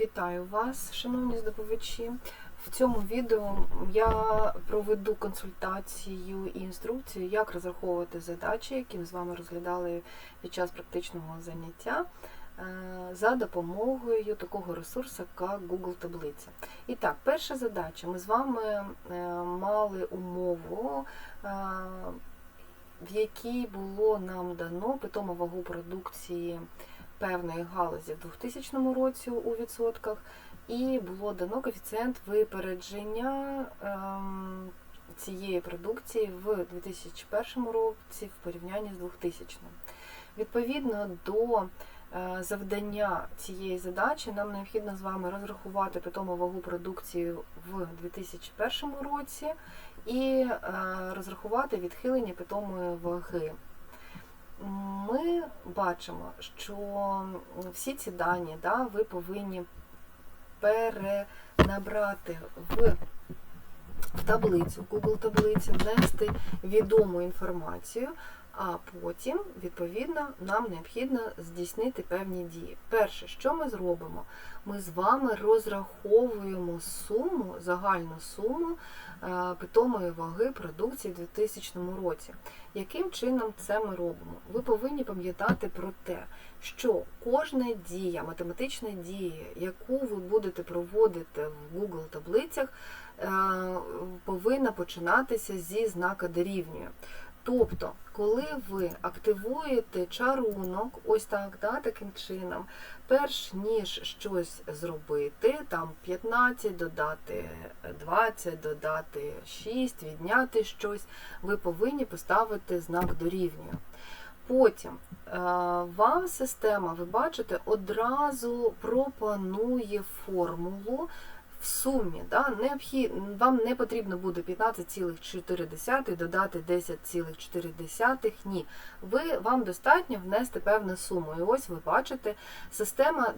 Вітаю вас, шановні здобувачі. В цьому відео я проведу консультацію і інструкцію, як розраховувати задачі, які ми з вами розглядали під час практичного заняття, е, за допомогою такого ресурсу, як Google Таблиця. І так, перша задача. Ми з вами е, мали умову. е, В якій було нам дано питому вагу продукції певної галузі в 2000 році у відсотках, і було дано коефіцієнт випередження ем, цієї продукції в 2001 році в порівнянні з 2000. Відповідно до е, завдання цієї задачі, нам необхідно з вами розрахувати питому вагу продукції в 2001 році і е, розрахувати відхилення питомої ваги ми бачимо, що всі ці дані да, ви повинні перенабрати в в таблицю, Google таблицю, внести відому інформацію, а потім, відповідно, нам необхідно здійснити певні дії. Перше, що ми зробимо? Ми з вами розраховуємо суму, загальну суму е, питомої ваги продукції в 2000 році. Яким чином це ми робимо? Ви повинні пам'ятати про те, що кожна дія, математична дія, яку ви будете проводити в Google таблицях, е, повинна починатися зі знака дорівнює. Тобто, коли ви активуєте чарунок, ось так, да, таким чином, перш ніж щось зробити, там 15 додати 20, додати 6, відняти щось, ви повинні поставити знак дорівнює. Потім е, вам система, ви бачите, одразу пропонує формулу в сумі. Да, Вам не потрібно буде 15,4 додати 10,4. Ні. Ви, Вам достатньо внести певну суму. І ось ви бачите, система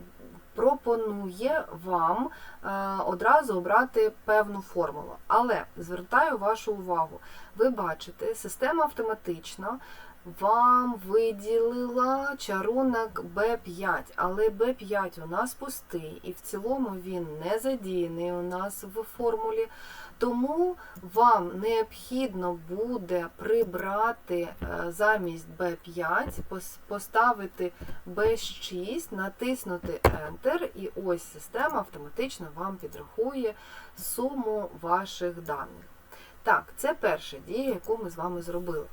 пропонує вам е, одразу обрати певну формулу. Але звертаю вашу увагу, ви бачите, система автоматично вам виділила чарунок Б5, але Б5 у нас пустий, і в цілому він не задіяний у нас в формулі. Тому вам необхідно буде прибрати е, замість B5, поставити B6, натиснути Enter, і ось система автоматично вам підрахує суму ваших даних. Так, це перша дія, яку ми з вами зробили.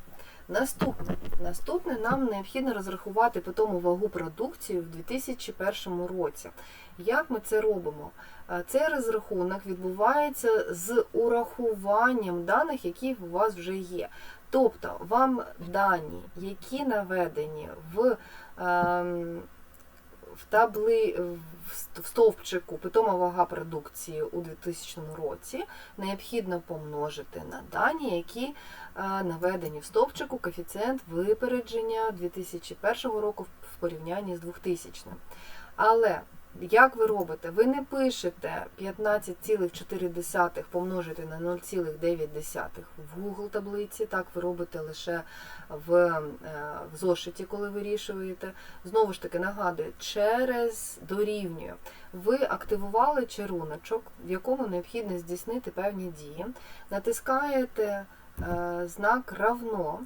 Наступне Наступне нам необхідно розрахувати питому вагу продукції в 2001 році. Як ми це робимо? Цей розрахунок відбувається з урахуванням даних, які у вас вже є. Тобто вам дані, які наведені в ем, в табли в стовпчику питома вага продукції у 2000 році необхідно помножити на дані, які наведені в стовпчику коефіцієнт випередження 2001 року в порівнянні з 2000. Але як ви робите? Ви не пишете 15,4 помножити на 0,9 в Google таблиці, так ви робите лише в е, в зошиті, коли вирішуєте. Знову ж таки, нагадую, через дорівнює. Ви активували чаруночок, в якому необхідно здійснити певні дії, натискаєте знак равно,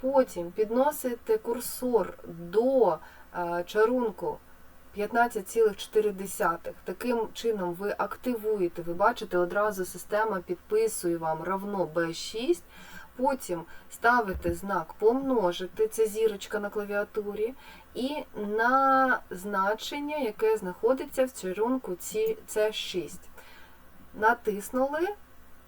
потім підносите курсор до е, чарунку. 15,4. Таким чином ви активуєте, ви бачите, одразу система підписує вам равно B6. Потім ставите знак помножити, це зірочка на клавіатурі, і на значення, яке знаходиться в чарунку C6. Натиснули.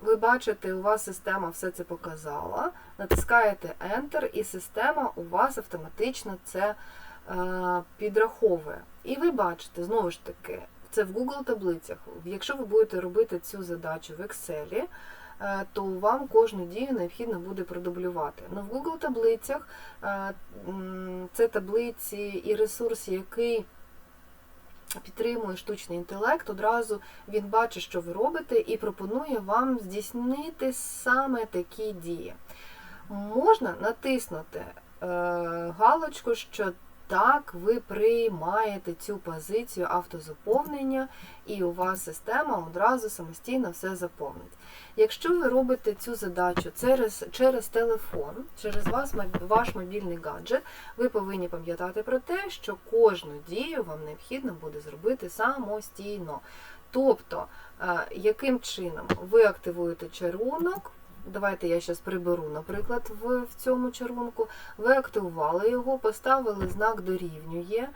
Ви бачите, у вас система все це показала. Натискаєте Enter, і система у вас автоматично це Е, підраховує. І ви бачите, знову ж таки, це в Google таблицях. Якщо ви будете робити цю задачу в Excel, е, то вам кожну дію необхідно буде продублювати. Но в Google таблицях е, це таблиці і ресурс, який підтримує штучний інтелект, одразу він бачить, що ви робите, і пропонує вам здійснити саме такі дії. Можна натиснути галочку, що так ви приймаєте цю позицію автозаповнення, і у вас система одразу самостійно все заповнить. Якщо ви робите цю задачу через, через телефон, через вас, ваш мобільний гаджет, ви повинні пам'ятати про те, що кожну дію вам необхідно буде зробити самостійно. Тобто, е, яким чином ви активуєте чарунок, Давайте я зараз приберу, наприклад, в, в цьому чарунку. Ви активували його, поставили знак дорівнює,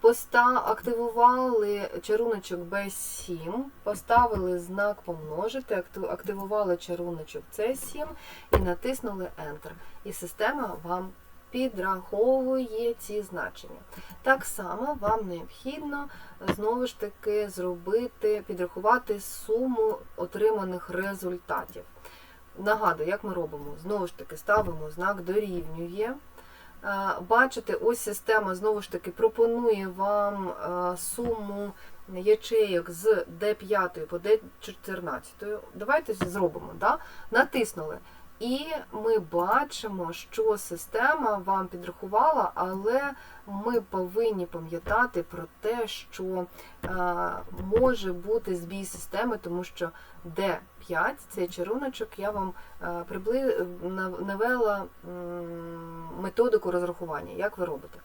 поста, активували чаруночок B7, поставили знак помножити, активували чаруночок C7 і натиснули Enter. І система вам підраховує ці значення. Так само вам необхідно знову ж таки зробити, підрахувати суму отриманих результатів. Нагадую, як ми робимо? Знову ж таки, ставимо знак дорівнює. Е, Бачите, ось система знову ж таки пропонує вам е, суму ячейок з D5 по D14. Давайте зробимо. Да? Натиснули. І ми бачимо, що система вам підрахувала, але ми повинні пам'ятати про те, що е, може бути збій системи, тому що D5, цей чаруночок, я вам е, навела методику розрахування, як ви робите.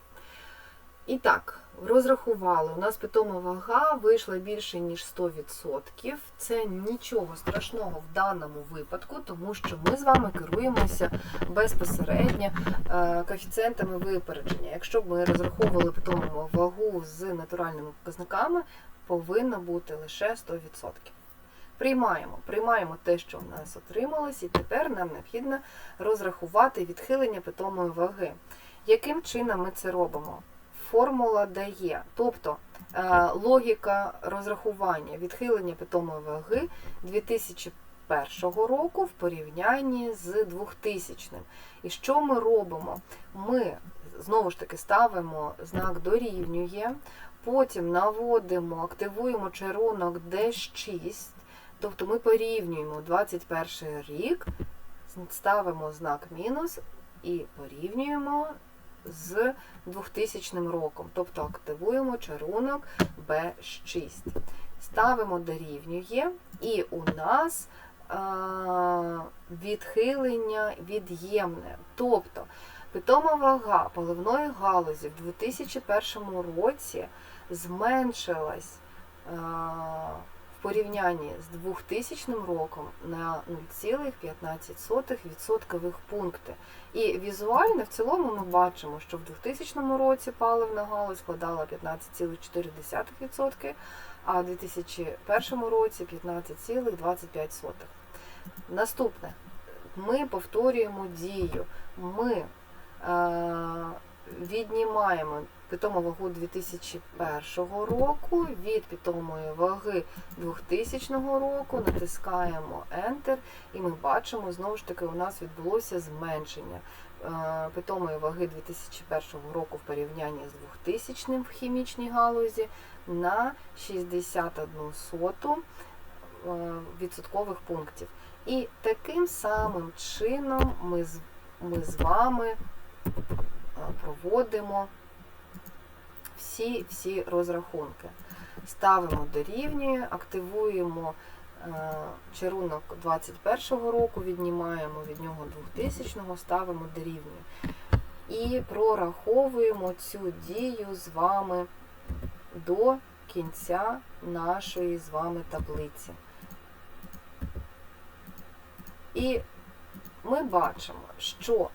І так, розрахували. У нас питома вага вийшла більше, ніж 100%. Це нічого страшного в даному випадку, тому що ми з вами керуємося безпосередньо е, коефіцієнтами випередження. Якщо б ми розраховували питому вагу з натуральними показниками, повинно бути лише 100%. Приймаємо, приймаємо те, що в нас отрималось, і тепер нам необхідно розрахувати відхилення питомої ваги. Яким чином ми це робимо? Формула дає, тобто е, логіка розрахування відхилення питомої ваги 2001 року в порівнянні з 2000. І що ми робимо? Ми знову ж таки ставимо знак дорівнює, потім наводимо, активуємо чарунок D6, тобто ми порівнюємо 21 рік, ставимо знак мінус і порівнюємо з 2000 роком, тобто активуємо чарунок B6. Ставимо дорівнює, і у нас відхилення від'ємне. Тобто питома вага поливної галузі в 2001 році зменшилась в порівнянні з 2000 роком на 0,15% пункти. І візуально в цілому ми бачимо, що в 2000 році паливна галузь складала 15,4%, а в 2001 році 15,25%. Наступне. Ми повторюємо дію. Ми е, віднімаємо питому вагу 2001 року від питомої ваги 2000 року, натискаємо Enter, і ми бачимо, знову ж таки, у нас відбулося зменшення е, питомої ваги 2001 року в порівнянні з 2000 в хімічній галузі на 61 соту е, відсоткових пунктів. І таким самим чином ми з, ми з вами е, проводимо всі, всі розрахунки. Ставимо дорівнює, активуємо е, чарунок 21 року, віднімаємо від нього 2000-го, ставимо дорівнює. І прораховуємо цю дію з вами до кінця нашої з вами таблиці. І ми бачимо, що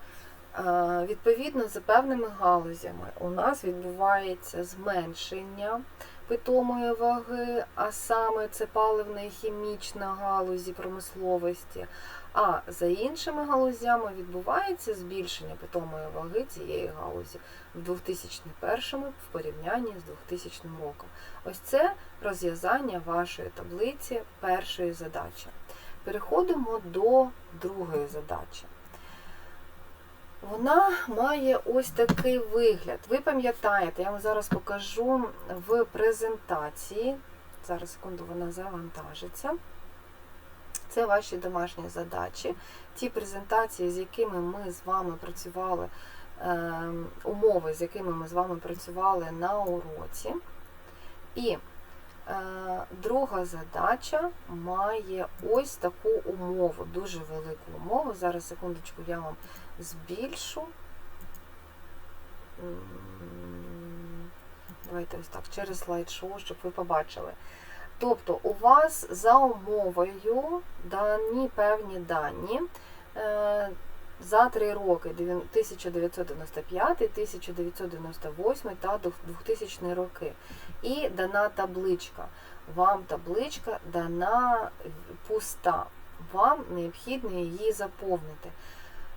відповідно за певними галузями у нас відбувається зменшення питомої ваги, а саме це паливна і хімічна галузі промисловості. А за іншими галузями відбувається збільшення питомої ваги цієї галузі в 2001 в порівнянні з 2000 роком. Ось це розв'язання вашої таблиці першої задачі. Переходимо до другої задачі. Вона має ось такий вигляд. Ви пам'ятаєте, я вам зараз покажу в презентації. Зараз секунду вона завантажиться. Це ваші домашні задачі. Ті презентації, з якими ми з вами працювали е, умови, з якими ми з вами працювали на уроці. І друга задача має ось таку умову, дуже велику умову. Зараз, секундочку, я вам збільшу. Давайте ось так, через слайд-шоу, щоб ви побачили. Тобто у вас за умовою дані певні дані е, за три роки 1995, 1998 та 2000 роки. І дана табличка. Вам табличка дана пуста. Вам необхідно її заповнити.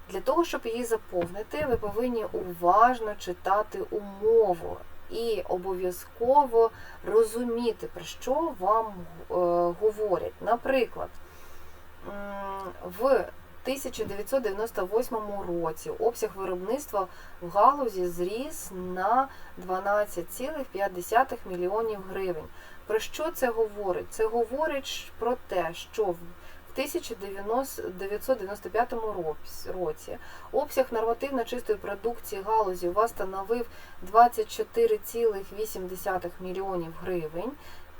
Для того, щоб її заповнити, ви повинні уважно читати умову і обов'язково розуміти, про що вам е, говорять. Наприклад, в 1998 році обсяг виробництва в галузі зріс на 12,5 мільйонів гривень. Про що це говорить? Це говорить про те, що в 1995 році обсяг нормативно чистої продукції галузі у вас становив 24,8 мільйонів гривень.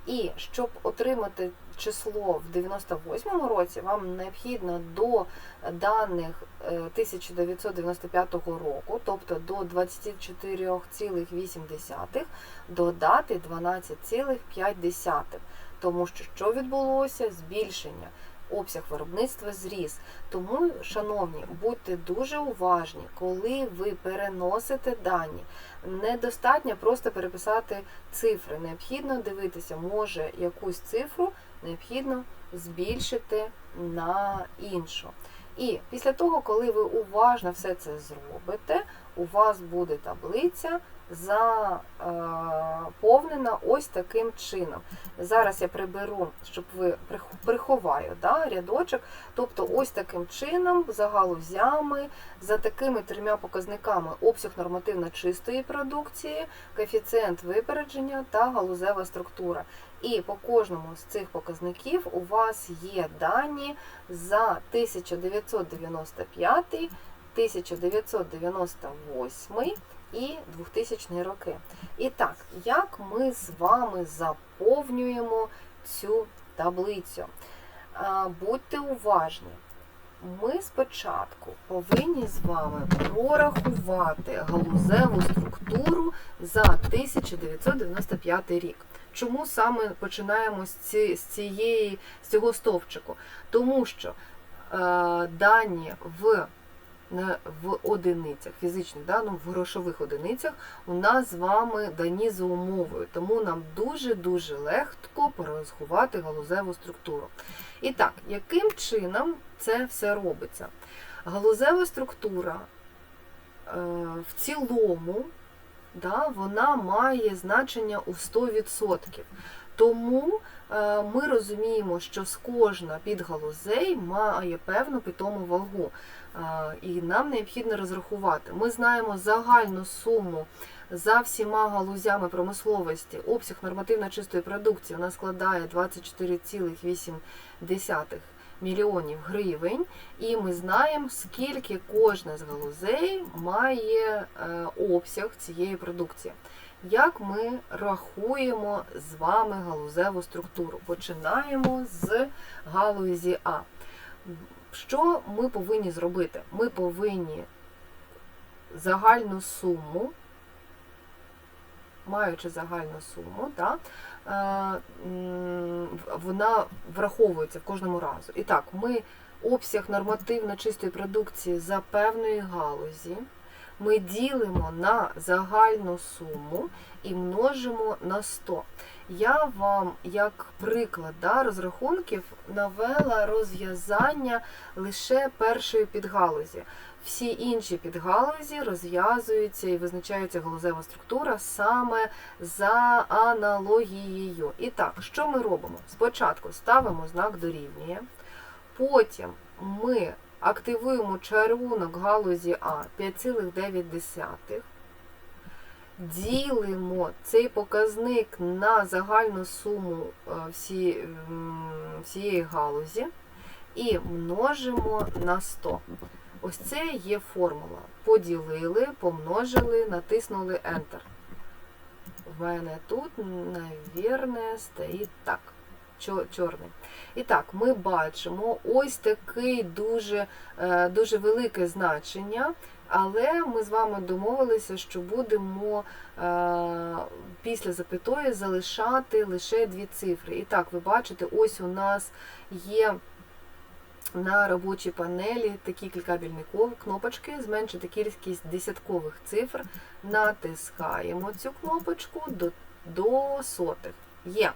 І щоб отримати число в 98 році, вам необхідно до даних е, 1995 року, тобто до 24,8, додати 12,5. Тому що що відбулося? Збільшення. Обсяг виробництва зріс. Тому, шановні, будьте дуже уважні, коли ви переносите дані. Недостатньо просто переписати цифри. Необхідно дивитися, може якусь цифру необхідно збільшити на іншу. І після того, коли ви уважно все це зробите, у вас буде таблиця заповнена ось таким чином. Зараз я приберу, щоб ви приховаю да, рядочок. Тобто, ось таким чином, за галузями, за такими трьома показниками обсяг нормативно чистої продукції, коефіцієнт випередження та галузева структура. І по кожному з цих показників у вас є дані за 1995, 1998 і 2000 роки. І так, як ми з вами заповнюємо цю таблицю? Будьте уважні. Ми спочатку повинні з вами прорахувати галузеву структуру за 1995 рік. Чому саме починаємо з, цієї, з цього стовпчику? Тому що е, дані в в одиницях, фізичних, да, ну, в грошових одиницях у нас з вами дані за умовою, тому нам дуже-дуже легко порозховати галузеву структуру. І так, яким чином це все робиться? Галузева структура е, в цілому да, вона має значення у 100%. Тому е, ми розуміємо, що з кожна підгалузей має певну питому вагу. І нам необхідно розрахувати. Ми знаємо загальну суму за всіма галузями промисловості. Обсяг нормативно чистої продукції вона складає 24,8 мільйонів гривень. І ми знаємо, скільки кожна з галузей має е, обсяг цієї продукції. Як ми рахуємо з вами галузеву структуру? Починаємо з галузі А. Що ми повинні зробити? Ми повинні загальну суму, маючи загальну суму, да, вона враховується в кожному разу. І так, ми обсяг нормативно чистої продукції за певної галузі ми ділимо на загальну суму і множимо на 100. Я вам, як приклад да, розрахунків, навела розв'язання лише першої підгалузі. Всі інші підгалузі розв'язуються і визначається галузева структура саме за аналогією. І так, що ми робимо? Спочатку ставимо знак дорівнює, потім ми активуємо чарунок галузі А 5,9. Ділимо цей показник на загальну суму е, всі, всієї галузі і множимо на 100. Ось це є формула. Поділили, помножили, натиснули Enter. В мене тут, навірне, стоїть так. Чорний. І так, ми бачимо ось такий дуже, е, дуже велике значення, але ми з вами домовилися, що будемо е, після запятої залишати лише дві цифри. І так, ви бачите, ось у нас є на робочій панелі такі клікабельні кнопочки, зменшити кількість десяткових цифр. Натискаємо цю кнопочку до, до сотих. Є.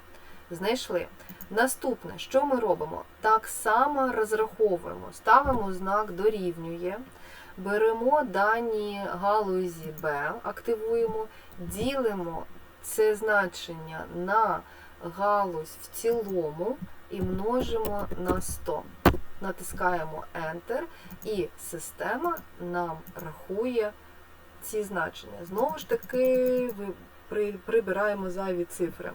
Знайшли. Наступне, що ми робимо? Так само розраховуємо, ставимо знак дорівнює, беремо дані галузі Б, активуємо, ділимо це значення на галузь в цілому і множимо на 100. Натискаємо Enter, і система нам рахує ці значення. Знову ж таки, прибираємо зайві цифри.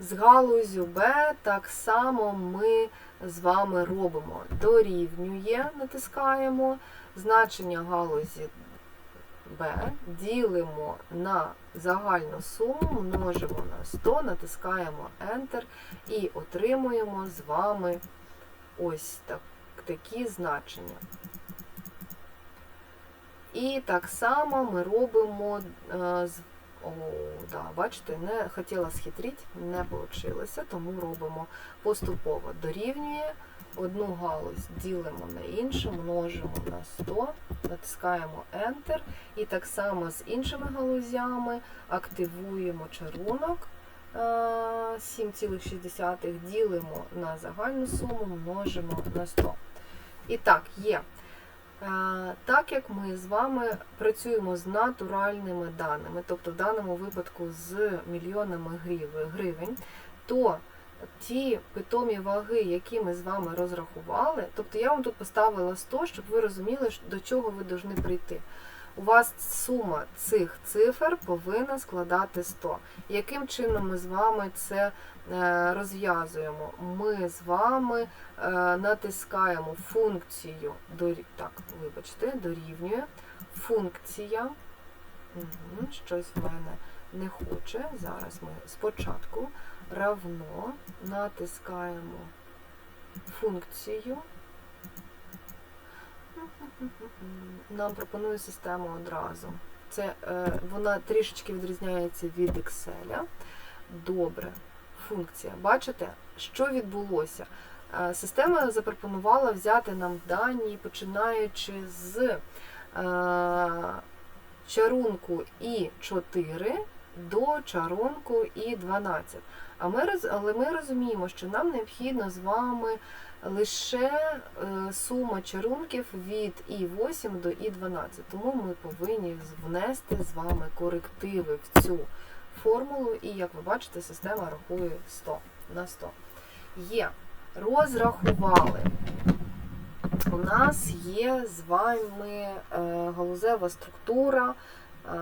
З галузю Б так само ми з вами робимо. Дорівнює, натискаємо, значення галузі Б, ділимо на загальну суму, множимо на 100, натискаємо Enter і отримуємо з вами ось так, такі значення. І так само ми робимо е, з о, да, бачите, не хотіла схитрити, не вийшло, тому робимо поступово. Дорівнює одну галузь, ділимо на іншу, множимо на 100, натискаємо Enter. І так само з іншими галузями активуємо чарунок е, 7,6, ділимо на загальну суму, множимо на 100. І так, є. Е, Так як ми з вами працюємо з натуральними даними, тобто в даному випадку з мільйонами гривень, то ті питомі ваги, які ми з вами розрахували, тобто я вам тут поставила 100, щоб ви розуміли, до чого ви повинні прийти. У вас сума цих цифр повинна складати 100. Яким чином ми з вами це е, розв'язуємо? Ми з вами е, натискаємо функцію так, вибачте, дорівнює функція. Щось в мене не хоче. Зараз ми спочатку равно натискаємо функцію. Нам пропонує система одразу. Це е, вона трішечки відрізняється від Excel. Добре, функція. Бачите, що відбулося? Е, Система запропонувала взяти нам дані, починаючи з е, чарунку І4 до чарунку І12. А ми, але ми розуміємо, що нам необхідно з вами лише е, сума чарунків від І8 до І12. Тому ми повинні внести з вами корективи в цю формулу, і, як ви бачите, система рахує 100 на 100. Є. Розрахували. У нас є з вами е, галузева структура е,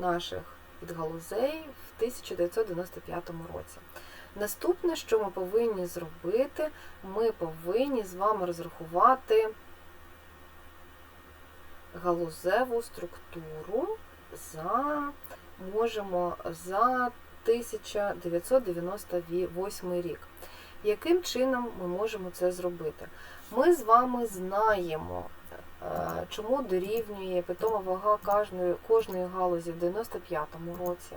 наших підгалузей в 1995 році. Наступне, що ми повинні зробити, ми повинні з вами розрахувати галузеву структуру за можемо за 1998 рік. Яким чином ми можемо це зробити? Ми з вами знаємо, чому дорівнює питома вага кожної, кожної галузі в 95-му році.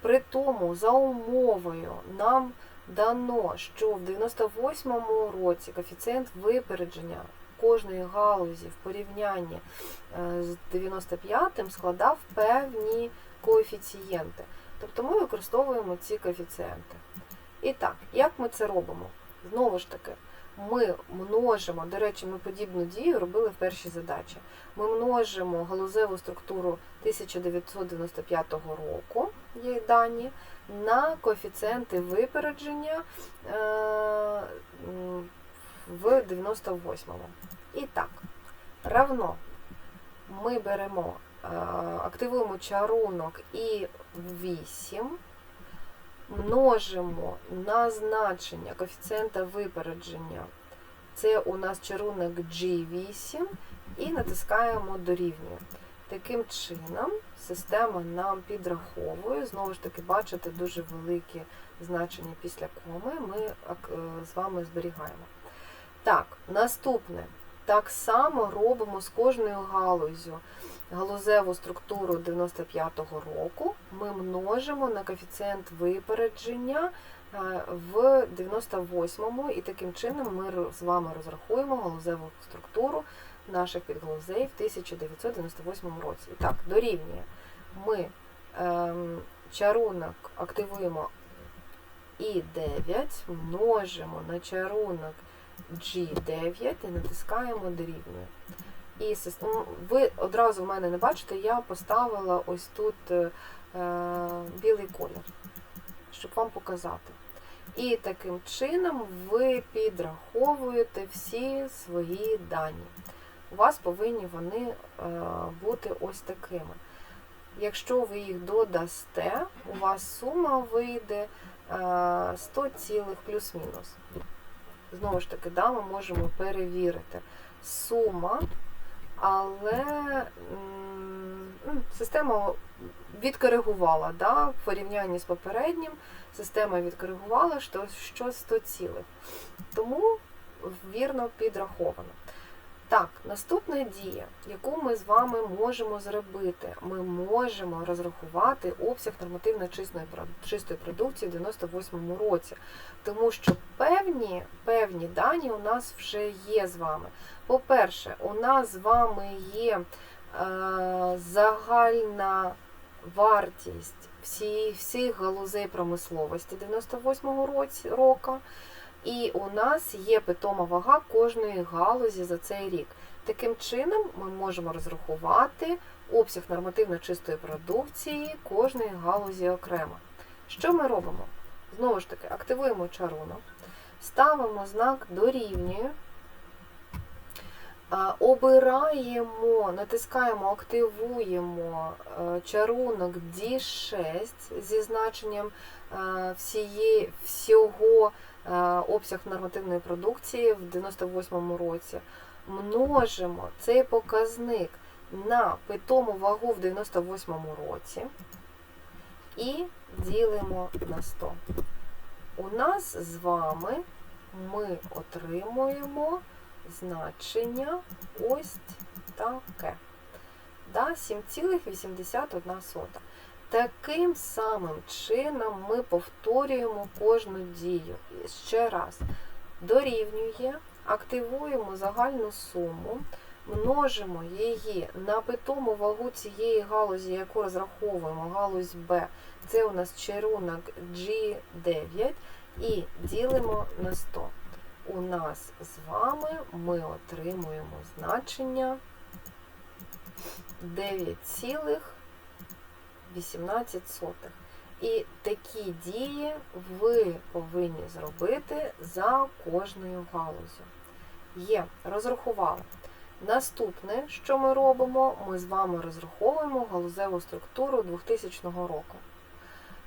При тому, за умовою нам дано, що в 98-му році коефіцієнт випередження кожної галузі в порівнянні е, з 95-м складав певні коефіцієнти. Тобто ми використовуємо ці коефіцієнти. І так, як ми це робимо? Знову ж таки, ми множимо, до речі, ми подібну дію робили в першій задачі. Ми множимо галузеву структуру 1995 року, є дані, на коефіцієнти випередження е, в 98-му. І так, равно ми беремо, е, активуємо чарунок і 8, множимо на значення коефіцієнта випередження. Це у нас чарунок G8 і натискаємо дорівнює. Таким чином, система нам підраховує, знову ж таки, бачите, дуже велике значення після коми ми е, з вами зберігаємо. Так, наступне. Так само робимо з кожною галузю. Галузеву структуру 95-го року ми множимо на коефіцієнт випередження е, в 98-му, і таким чином ми з вами розрахуємо галузеву структуру наших підгалузей в 1998 році. І так, дорівнює. Ми ем, чарунок активуємо І9, множимо на чарунок G9 і натискаємо дорівнює. І сис- ну, ви одразу в мене не бачите, я поставила ось тут е, білий колір, щоб вам показати. І таким чином ви підраховуєте всі свої дані. У вас повинні вони е, бути ось такими. Якщо ви їх додасте, у вас сума вийде е, 100 цілих плюс-мінус. Знову ж таки, да, ми можемо перевірити сума, але м, система відкоригувала да, в порівнянні з попереднім, система відкоригувала, що, що 100 цілих. Тому вірно підраховано. Так, наступна дія, яку ми з вами можемо зробити, ми можемо розрахувати обсяг нормативно чистої, продукції в 98-му році, тому що певні, певні дані у нас вже є з вами. По-перше, у нас з вами є е, загальна вартість всі, всіх галузей промисловості 98-го року. І у нас є питома вага кожної галузі за цей рік. Таким чином, ми можемо розрахувати обсяг нормативно чистої продукції кожної галузі окремо. Що ми робимо? Знову ж таки, активуємо чарунок, ставимо знак дорівнює, обираємо, натискаємо, активуємо чарунок D6 зі значенням всієї, всього обсяг нормативної продукції в 98 році. Множимо цей показник на питому вагу в 98 році і ділимо на 100. У нас з вами ми отримуємо значення ось таке. Да, 7,81. Таким самим чином ми повторюємо кожну дію. Ще раз. Дорівнює, активуємо загальну суму, множимо її на питому вагу цієї галузі, яку розраховуємо, галузь Б. Це у нас чарунок G9 і ділимо на 100. У нас з вами ми отримуємо значення 9,18. І такі дії ви повинні зробити за кожною галузю. Є, розрахували. Наступне, що ми робимо, ми з вами розраховуємо галузеву структуру 2000 року.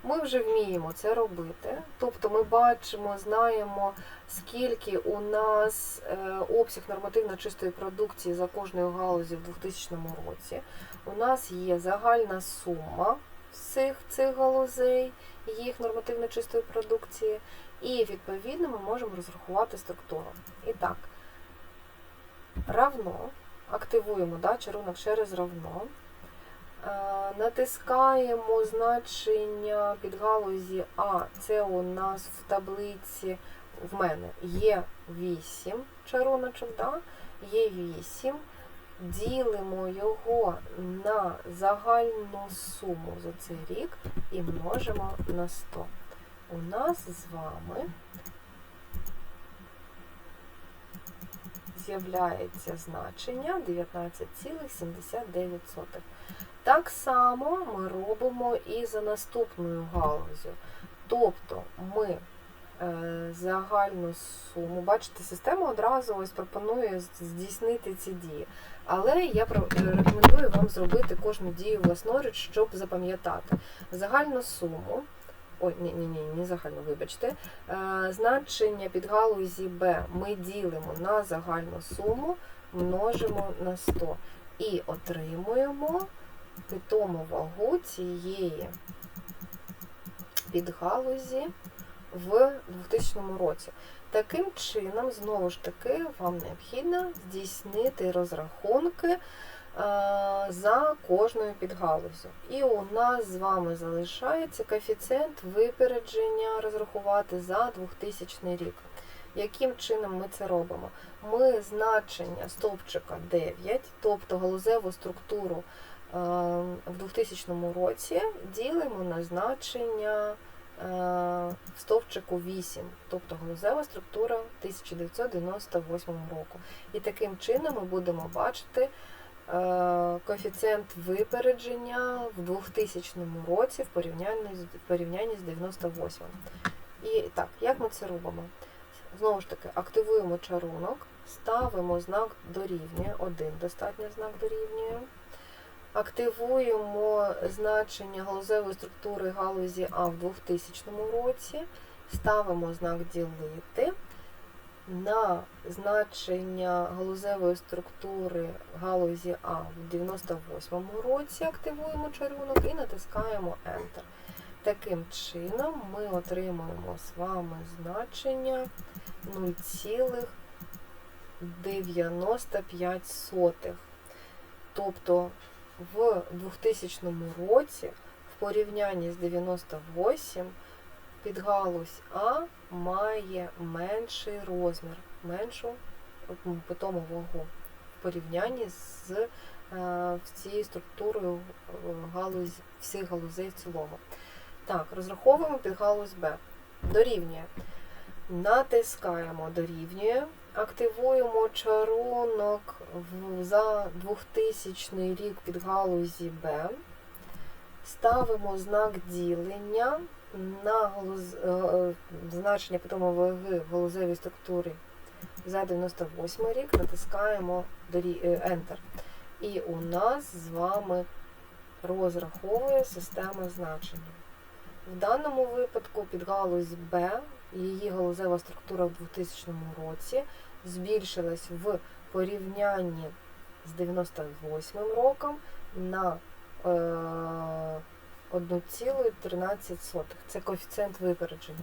Ми вже вміємо це робити, тобто ми бачимо, знаємо, скільки у нас е, обсяг нормативно чистої продукції за кожною галузі в 2000 році. У нас є загальна сума всіх цих галузей, їх нормативно чистої продукції, і відповідно ми можемо розрахувати структуру. І так, равно, активуємо да, чарунок через равно. Е, Натискаємо значення підгалузі А. Це у нас в таблиці в мене є 8 чаруночок, да? є 8. Ділимо його на загальну суму за цей рік і множимо на 100. У нас з вами з'являється значення 19,79. Так само ми робимо і за наступною галузю. Тобто ми е, загальну суму, бачите, система одразу ось пропонує здійснити ці дії. Але я е, рекомендую вам зробити кожну дію власноруч, щоб запам'ятати. Загальну суму, ой, ні, ні, ні, не загальну, вибачте, е, значення підгалузі Б ми ділимо на загальну суму, множимо на 100 і отримуємо питому вагу цієї підгалузі в 2000 році. Таким чином, знову ж таки, вам необхідно здійснити розрахунки е, за кожною підгалузю. І у нас з вами залишається коефіцієнт випередження розрахувати за 2000 рік. Яким чином ми це робимо? Ми значення стовпчика 9, тобто галузеву структуру в 2000 році, ділимо на значення е, в стовпчику 8, тобто галузева структура 1998 року. І таким чином ми будемо бачити е, коефіцієнт випередження в 2000 році в порівнянні з, в порівнянні з 98. І так, як ми це робимо? Знову ж таки, активуємо чарунок, ставимо знак дорівнює, один достатньо знак дорівнює. Активуємо значення галузевої структури галузі А в 2000 році, ставимо знак ділити. На значення галузевої структури галузі А в 98 році активуємо чарунок і натискаємо Enter. Таким чином ми отримуємо з вами значення 0,95. Тобто в 2000 році в порівнянні з 98 підгалузь А має менший розмір, меншу питому вагу в порівнянні з е, цією структурою е, галузь, всіх галузей в цілому. Так, розраховуємо підгалузь Б. Дорівнює. Натискаємо дорівнює, активуємо чарунок за 2000 рік під галузі Б, ставимо знак ділення на галуз... е, е, значення питому ваги в структурі за 98 рік, натискаємо е, Enter. І у нас з вами розраховує система значення. В даному випадку підгалузь Б, її галузева структура в 2000 році збільшилась в порівнянні з 98 роком на е, 1,13. Це коефіцієнт випередження.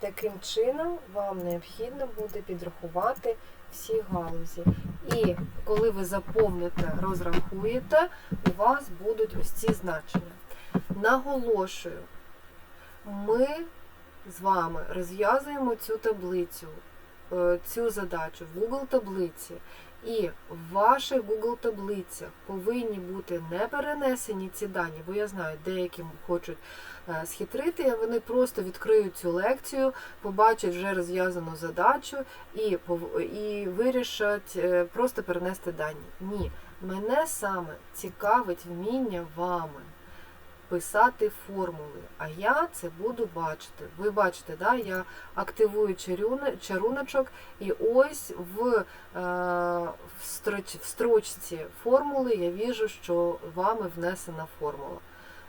Таким чином, вам необхідно буде підрахувати всі галузі. І коли ви заповните, розрахуєте, у вас будуть ось ці значення. Наголошую, ми з вами розв'язуємо цю таблицю, е, цю задачу в Google таблиці. І в ваших Google таблицях повинні бути не перенесені ці дані, бо я знаю, деякі хочуть е, схитрити, вони просто відкриють цю лекцію, побачать вже розв'язану задачу і, і вирішать е, просто перенести дані. Ні, мене саме цікавить вміння вами писати формули, а я це буду бачити. Ви бачите, да, я активую чаруночок, і ось в, е, в, строч, в строчці формули я віжу, що вами внесена формула.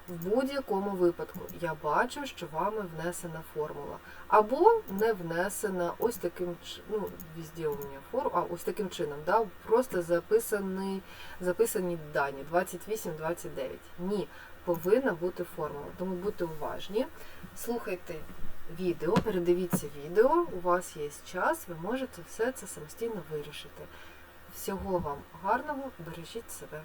В будь-якому випадку я бачу, що вами внесена формула. Або не внесена ось таким ну, везде у мене форм, а ось таким чином, да, просто записані, записані дані 28-29. Ні, повинна бути формула. Тому будьте уважні, слухайте відео, передивіться відео, у вас є час, ви можете все це самостійно вирішити. Всього вам гарного, бережіть себе.